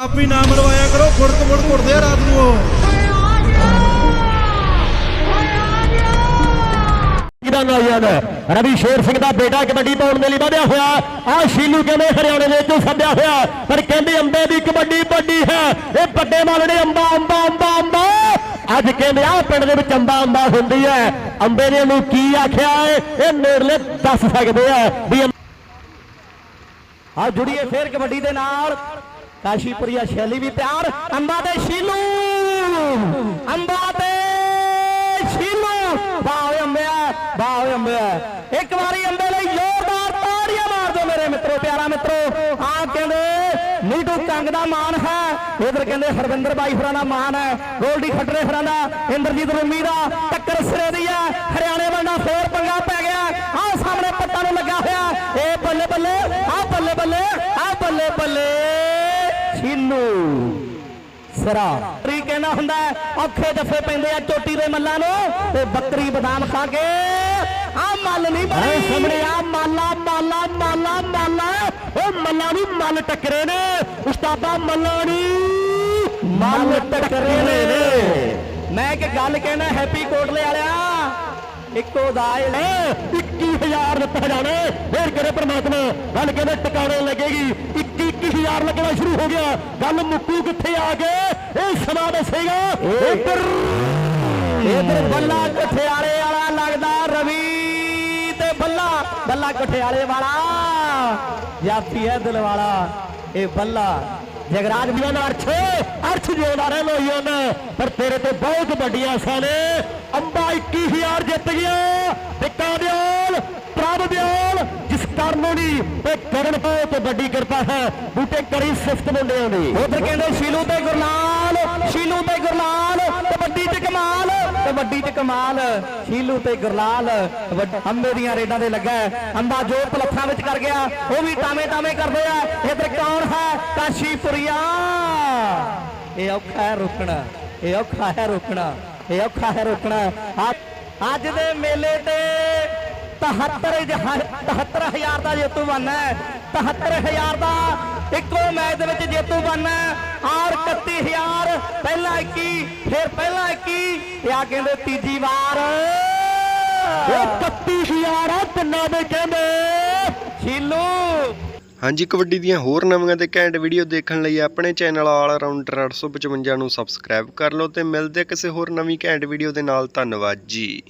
ਆਪ ਹੀ ਨਾ ਮਰਵਾਇਆ ਕਰੋ ਫੁੜਕ ਫੁੜ ਘੁੱਟਦੇ ਆ ਰਾਤ ਨੂੰ ਉਹ। ਦਾ ਨੌਜਵਾਨ ਰਵੀ ਸ਼ੇਰ ਸਿੰਘ ਦਾ ਬੇਟਾ ਕਬੱਡੀ ਪਾਉਣ ਦੇ ਲਈ ਵਧਿਆ ਹੋਇਆ। ਆ ਸ਼ੀਲੂ ਕਹਿੰਦੇ ਹਰਿਆਣੇ ਦੇ ਤੋਂ ਸੱਦਿਆ ਹੋਇਆ, ਪਰ ਕਹਿੰਦੇ ਅੰਬੇ ਦੀ ਕਬੱਡੀ ਵੱਡੀ ਹੈ। ਇਹ ਵੱਡੇ ਮਾਲੜੇ ਅੰਬਾ ਅੰਬਾ ਅੰਬਾ ਅੰਬਾ। ਅੱਜ ਕਹਿੰਦੇ ਆ, ਪਿੰਡ ਦੇ ਵਿੱਚ ਅੰਬਾ ਅੰਬਾ ਹੁੰਦੀ ਹੈ। ਅੰਬੇ ਨੇ ਨੂੰ ਕੀ ਆਖਿਆ ਹੈ? ਇਹ ਨੇੜਲੇ ਦੱਸ ਸਕਦੇ ਆ ਵੀ ਆ ਜੁੜੀਏ ਫੇਰ ਕਬੱਡੀ ਦੇ ਨਾਲ। ਕਾਸ਼ੀਪੁਰੀਆ ਸ਼ੈਲੀ ਵੀ ਤਿਆਰ। ਅੰਬਾ ਤੇ ਸ਼ੀਲੂ ਅੰਬਾ ਤੇ ਸ਼ੀਲੂ ਵਾਹ ਅੰਬਿਆ ਵਾਹ ਅੰਬਿਆ। ਇੱਕ ਵਾਰੀ ਅੰਬੇ ਲਈ ਜ਼ੋਰਦਾਰ ਤਾੜੀਆਂ ਮਾਰ ਦਿਓ ਮੇਰੇ ਮਿੱਤਰੋ, ਪਿਆਰਾ ਮਿੱਤਰੋ। ਆ ਕਹਿੰਦੇ, ਨੀਟੂ ਕੰਗ ਦਾ ਮਾਨ ਹੈ। ਇਧਰ ਕਹਿੰਦੇ, ਹਰਵਿੰਦਰ ਬਾਈ ਹੋਰਾਂ ਦਾ ਮਾਨ ਹੈ। ਗੋਲਡੀ ਖੱਟਰੇ ਹੋਰਾਂ ਦਾ, ਇੰਦਰਜੀਤ ਰੂਮੀ ਦਾ, ਟੱਕਰ ਸਿਰੇ ਦੀ ਹੈ। ਹਰਿਆਣੇ ਵਾਲਾ ਫੇਰ ਪੰਗਾ ਪੈ ਗਿਆ। ਆ ਸਾਹਮਣੇ ਪੱਟਾਂ ਨੂੰ ਲੱਗਾ ਹੋਇਆ। ਇਹ ਬੱਲੇ ਬੱਲੇ ਆ ਬੱਲੇ ਬੱਲੇ ਆ ਬੱਲੇ ਬੱਲੇ। ਛਿੰਨੂ ਸਰਾ। ਰੀ ਕਹਿੰਦਾ ਹੁੰਦਾ ਔਖੇ ਜੱਫੇ ਪੈਂਦੇ ਆ ਚੋਟੀ ਦੇ ਮੱਲਾਂ ਨੂੰ ਤੇ ਬੱਕਰੀ ਬਦਾਮ ਖਾ ਕੇ। ਆ ਮੱਲ ਨਹੀਂ ਬਣੀ। ਸਾਹਮਣੇ। ਆ ਮਾਲਾ ਮਾਲਾ ਮਾਲਾ ਮਾਲਾ। ਉਹ ਮੱਲਾਂ ਨੂੰ ਮੱਲ ਟੱਕਰੇ ਨੇ। ਉਸਤਾਦਾ ਮੱਲਾਂ ਨਹੀਂ ਮੱਲ ਟੱਕਰੇ ਨੇ। ਮੈਂ ਇੱਕ ਗੱਲ ਕਹਿਣਾ ਹੈਪੀ ਕੋਟਲੇ ਵਾਲਿਆ ਇੱਕੋ ਦਾ ਏ 21000 ਦਿੱਤਾ ਜਾਣਾ। ਫੇਰ ਕਿਹੜੇ ਪ੍ਰਮਾਤਮਾ? ਗੱਲ ਕਹਿੰਦੇ ਟਿਕਾਣੇ ਲੱਗੇਗੀ। 21 21000 ਲੱਗਣਾ ਸ਼ੁਰੂ ਹੋ ਗਿਆ। ਗੱਲ ਮੁੱਕੂ ਕਿੱਥੇ ਆ ਗਏ? ਇਹ ਸਮਾਂ ਦੱਸੇਗਾ। ਇੱਧਰ ਇੱਧਰ ਬੱਲਾ ਕਠਿਆਲੇ ਵਾਲਾ ਲੱਗਦਾ ਰਵੀ ਤੇ ਬੱਲਾ। ਬੱਲਾ ਕਠਿਆਲੇ ਵਾਲਾ। ਜਾਫੀ ਹੈ ਦਿਲ ਵਾਲਾ। ਇਹ ਬੱਲਾ। ਜਗਰਾਜ ਵੀ ਉਹਨਾਂ ਅਰਥ ਅਰਥ ਜਿਉਂਦਾ ਰਹਿ ਲੋਈਓ ਨਾ ਪਰ ਤੇਰੇ ਤੇ ਬਹੁਤ ਵੱਡੀਆਂ ਸਾਂ ਨੇ। ਅੰਬਾ 21000 ਜਿੱਤ ਗਿਆ। ਟਿੱਕਾ ਦਿਓ ਤੇ ਕਰਨ ਬਹੁਤ ਵੱਡੀ ਕਿਰਪਾ ਹੈ। ਬੂਟੇ ਕਰੀ ਸਿਫਤ ਮੁੰਡਿਆਂ ਦੀ। ਉਧਰ ਕਹਿੰਦੇ ਸ਼ੀਲੂ ਤੇ ਗੁਰਲਾਲ ਸ਼ੀਲੂ ਤੇ ਗੁਰਲਾਲ ਕਬੱਡੀ ਚ ਕਮਾਲ ਕਬੱਡੀ ਚ ਕਮਾਲ, ਸ਼ੀਲੂ ਤੇ ਗੁਰਲਾਲ ਅੰਬੇ ਦੀਆਂ ਰੇਡਾਂ ਦੇ ਲੱਗਾ ਅੰਬਾ ਜੋ ਪਲੱਥਾਂ ਵਿੱਚ ਕਰ ਗਿਆ। ਉਹ ਵੀ ਟਾਵੇਂ ਟਾਵੇਂ ਕਰਦੇ ਆ। ਇਧਰ ਕੌਣ ਹੈ? ਕਾਸ਼ੀਪੁਰੀਆ। ਇਹ ਔਖਾ ਹੈ ਰੁਕਣਾ। ਇਹ ਔਖਾ ਹੈ ਰੋਕਣਾ। ਇਹ ਔਖਾ ਹੈ ਰੋਕਣਾ। ਅੱਜ ਦੇ ਮੇਲੇ ਤੇ 73 ਜਹਾ- 73000 ਦਾ ਜੇਤੂ ਬਣਨਾ ਹੈ। 73000 ਦਾ ਇੱਕੋ ਮੈਚ ਦੇ ਵਿੱਚ ਜੇਤੂ ਬਣਨਾ ਔਰ 31000 ਪਹਿਲਾ 21 ਫਿਰ ਪਹਿਲਾ 21 ਤੇ ਆ ਕਹਿੰਦੇ ਤੀਜੀ ਵਾਰ। ਇਹ 31000 ਆ ਤਿੰਨਾਂ ਦੇ ਕਹਿੰਦੇ। ਸ਼ੀਲੂ ਹਾਂਜੀ ਕਬੱਡੀ ਦੀਆਂ ਹੋਰ ਨਵੀਆਂ ਤੇ ਘੈਂਟ ਵੀਡੀਓ ਦੇਖਣ ਲਈ ਆਪਣੇ ਚੈਨਲ ਆਲ ਅਰਾਊਂਡਰ 855 ਨੂੰ ਸਬਸਕ੍ਰਾਈਬ ਕਰ ਲਓ ਤੇ ਮਿਲਦੇ ਕਿਸੇ ਹੋਰ ਨਵੀਂ ਘੈਂਟ ਵੀਡੀਓ ਦੇ ਨਾਲ। ਧੰਨਵਾਦ ਜੀ।